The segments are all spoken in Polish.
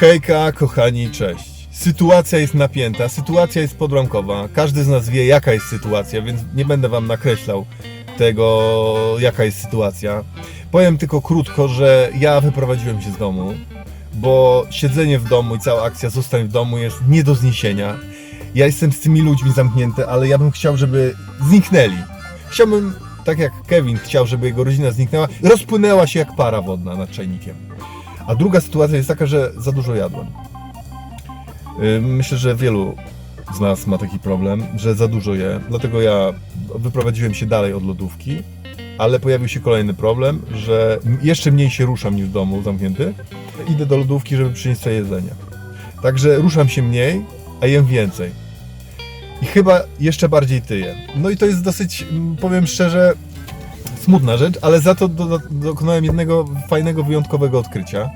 Hejka, kochani, cześć. Sytuacja jest napięta, sytuacja jest podramkowa. Każdy z nas wie, jaka jest sytuacja, więc nie będę Wam nakreślał tego, jaka jest sytuacja. Powiem tylko krótko, że ja wyprowadziłem się z domu, bo siedzenie w domu i cała akcja zostań w domu jest nie do zniesienia. Ja jestem z tymi ludźmi zamknięty, ale ja bym chciał, żeby zniknęli. Chciałbym, tak jak Kevin chciał, żeby jego rodzina zniknęła, rozpłynęła się jak para wodna nad czajnikiem. A druga sytuacja jest taka, że za dużo jadłem. Yy, Myślę, że wielu z nas ma taki problem, że za dużo je. Dlatego ja wyprowadziłem się dalej od lodówki, ale pojawił się kolejny problem, że jeszcze mniej się ruszam niż w domu zamknięty. Idę do lodówki, żeby przynieść sobie jedzenie. Także ruszam się mniej, a jem więcej. I chyba jeszcze bardziej tyję. No i to jest dosyć, powiem szczerze, smutna rzecz, ale za to do, do, dokonałem jednego fajnego, wyjątkowego odkrycia,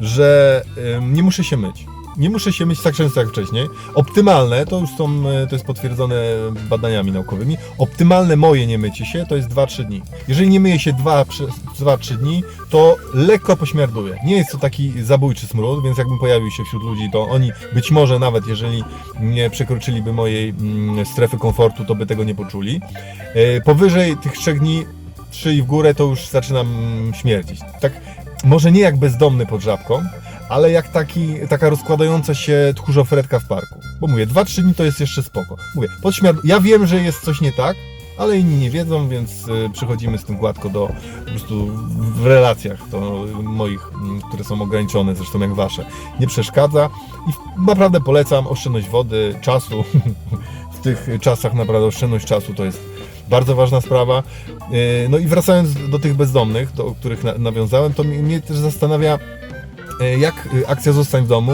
że nie muszę się myć. Nie muszę się myć tak często jak wcześniej. Optymalne, to już są, e, to jest potwierdzone badaniami naukowymi, optymalne moje nie mycie się to jest 2-3 dni. Jeżeli nie myję się 2-3 dni, to lekko pośmierduje. Nie jest to taki zabójczy smród, więc jakbym pojawił się wśród ludzi, to oni być może nawet jeżeli nie przekroczyliby mojej mm, strefy komfortu, to by tego nie poczuli. E, Powyżej tych 3 dni, 3 i w górę, to już zaczynam śmierdzić. Tak, może nie jak bezdomny pod żabką, ale jak taki, taka rozkładająca się tchórzofretka w parku. Bo mówię, 2-3 dni to jest jeszcze spoko. Mówię, podśmiar... ja wiem, że jest coś nie tak, ale inni nie wiedzą, więc y, przychodzimy z tym gładko do po prostu w relacjach to moich, mm, które są ograniczone, zresztą jak wasze, nie przeszkadza i naprawdę polecam oszczędność wody, czasu. w tych czasach naprawdę oszczędność czasu to jest bardzo ważna sprawa. Y, No i wracając do tych bezdomnych, do których na- nawiązałem, to mnie- też zastanawia, E, jak y, akcja Zostań w domu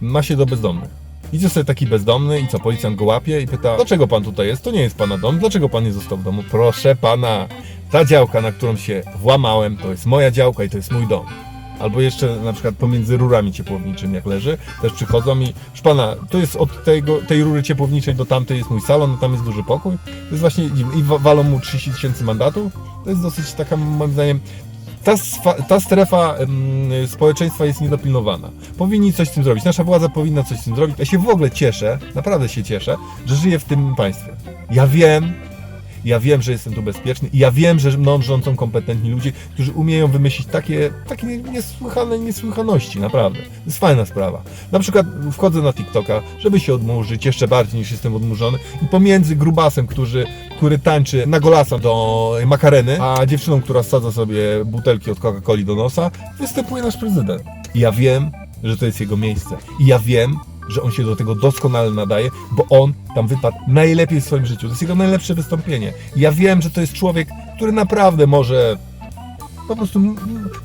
ma się do bezdomnych. Idzie sobie taki bezdomny i co, policjant go łapie i pyta, dlaczego pan tutaj jest? To nie jest pana dom, dlaczego pan nie został w domu? Proszę pana, ta działka, na którą się włamałem, to jest moja działka i to jest mój dom. Albo jeszcze na przykład pomiędzy rurami ciepłowniczymi jak leży, też przychodzą i proszę pana, to jest od tego, tej rury ciepłowniczej do tamtej jest mój salon, tam jest duży pokój. To jest właśnie dziwne. I wa- walą mu 30 tysięcy mandatów. To jest dosyć taka moim zdaniem ta, ta strefa em, społeczeństwa jest niedopilnowana. Powinni coś z tym zrobić. Nasza władza powinna coś z tym zrobić. Ja się w ogóle cieszę, naprawdę się cieszę, że żyję w tym państwie. Ja wiem, ja wiem, że jestem tu bezpieczny i ja wiem, że mną rządzą kompetentni ludzie, którzy umieją wymyślić takie, takie niesłychane niesłychaności, naprawdę. To jest fajna sprawa. Na przykład wchodzę na TikToka, żeby się odmurzyć jeszcze bardziej niż jestem odmurzony i pomiędzy grubasem, który, który tańczy na golasa do makareny, a dziewczyną, która sadza sobie butelki od Coca-Coli do nosa, występuje nasz prezydent. I ja wiem, że to jest jego miejsce. I ja wiem, że on się do tego doskonale nadaje, bo on tam wypadł najlepiej w swoim życiu. To jest jego najlepsze wystąpienie. Ja wiem, że to jest człowiek, który naprawdę może po prostu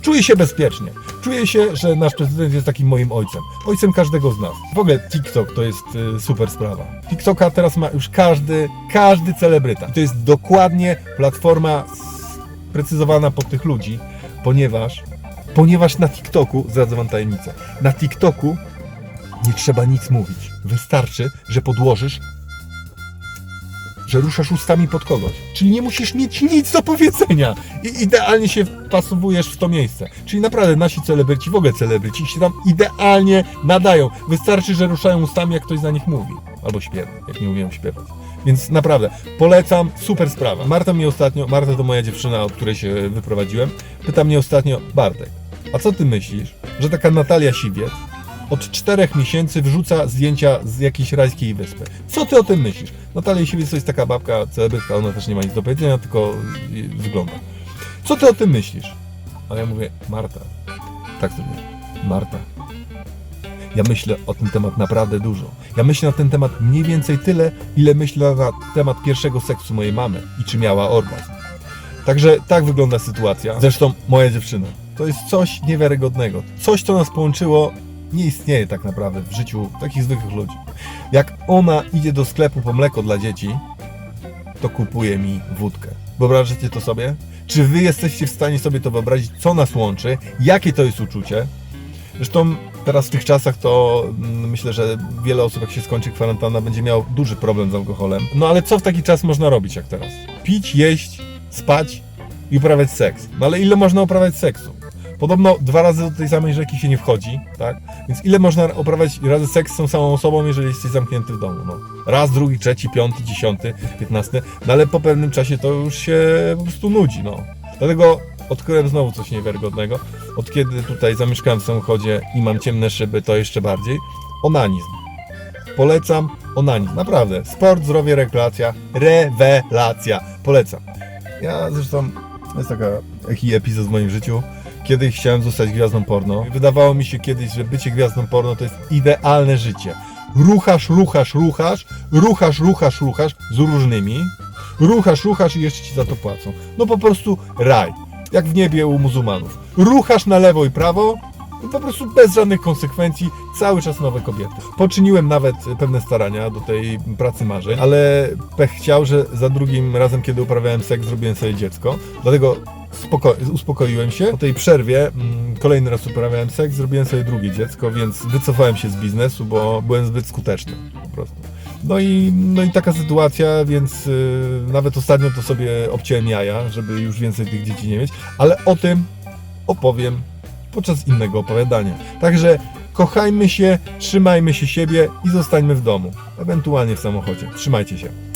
czuje się bezpiecznie. Czuję się, że nasz prezydent jest takim moim ojcem. Ojcem każdego z nas. W ogóle TikTok to jest y, super sprawa. TikToka teraz ma już każdy, każdy celebryta. I to jest dokładnie platforma sprecyzowana pod tych ludzi, ponieważ ponieważ na TikToku, zdradzę wam tajemnicę, na TikToku nie trzeba nic mówić. Wystarczy, że podłożysz, że ruszasz ustami pod kogoś. Czyli nie musisz mieć nic do powiedzenia. I idealnie się wpasowujesz w to miejsce. Czyli naprawdę nasi celebryci, w ogóle celebryci się tam idealnie nadają. Wystarczy, że ruszają ustami, jak ktoś za nich mówi. Albo śpiewa, jak nie umieją śpiewać. Więc naprawdę, polecam, super sprawa. Marta mnie ostatnio, Marta to moja dziewczyna, od której się wyprowadziłem, pyta mnie ostatnio, Bartek, a co ty myślisz, że taka Natalia Siwiec od czterech miesięcy wrzuca zdjęcia z jakiejś rajskiej wyspy. Co ty o tym myślisz? Natalia Siwiec to jest taka babka, celebrytka, ona też nie ma nic do powiedzenia, tylko y, wygląda. Co ty o tym myślisz? A ja mówię, Marta. Tak sobie, Marta. Ja myślę o ten temat naprawdę dużo. Ja myślę na ten temat mniej więcej tyle, ile myślę na temat pierwszego seksu mojej mamy i czy miała orgazm. Także tak wygląda sytuacja. Zresztą moja dziewczyna. To jest coś niewiarygodnego. Coś, co nas połączyło, nie istnieje tak naprawdę w życiu takich zwykłych ludzi. Jak ona idzie do sklepu po mleko dla dzieci, to kupuje mi wódkę. Wyobrażacie to sobie? Czy wy jesteście w stanie sobie to wyobrazić, co nas łączy? Jakie to jest uczucie? Zresztą teraz w tych czasach to mm, myślę, że wiele osób, jak się skończy kwarantanna, będzie miało duży problem z alkoholem. No ale co w taki czas można robić jak teraz? Pić, jeść, spać i uprawiać seks. No ale ile można uprawiać seksu? Podobno dwa razy do tej samej rzeki się nie wchodzi, tak? Więc ile można uprawiać razy seks z tą samą osobą, jeżeli jesteś zamknięty w domu? No. Raz, drugi, trzeci, piąty, dziesiąty, piętnasty, no ale po pewnym czasie to już się po prostu nudzi, no. Dlatego odkryłem znowu coś niewiarygodnego. Od kiedy tutaj zamieszkałem w samochodzie i mam ciemne szyby, to jeszcze bardziej. Onanizm. Polecam onanizm. Naprawdę. Sport, zdrowie, rekreacja. Rewelacja. Polecam. Ja zresztą, to jest taka, taki epizod w moim życiu. Kiedyś chciałem zostać gwiazdą porno. Wydawało mi się kiedyś, że bycie gwiazdą porno to jest idealne życie. Ruchasz, ruchasz, ruchasz, ruchasz, ruchasz, ruchasz z różnymi. Ruchasz, ruchasz i jeszcze ci za to płacą. No po prostu raj. Jak w niebie u muzułmanów. Ruchasz na lewo i prawo, po prostu bez żadnych konsekwencji, cały czas nowe kobiety. Poczyniłem nawet pewne starania do tej pracy marzeń, ale pech chciał, że za drugim razem, kiedy uprawiałem seks, zrobiłem sobie dziecko. Dlatego uspokoiłem się. Po tej przerwie, mm, kolejny raz uprawiałem seks, zrobiłem sobie drugie dziecko, więc wycofałem się z biznesu, bo byłem zbyt skuteczny po prostu. No i, no i taka sytuacja, więc yy, nawet ostatnio to sobie obciąłem jaja, żeby już więcej tych dzieci nie mieć, ale o tym opowiem podczas innego opowiadania. Także kochajmy się, trzymajmy się siebie i zostańmy w domu, ewentualnie w samochodzie. Trzymajcie się.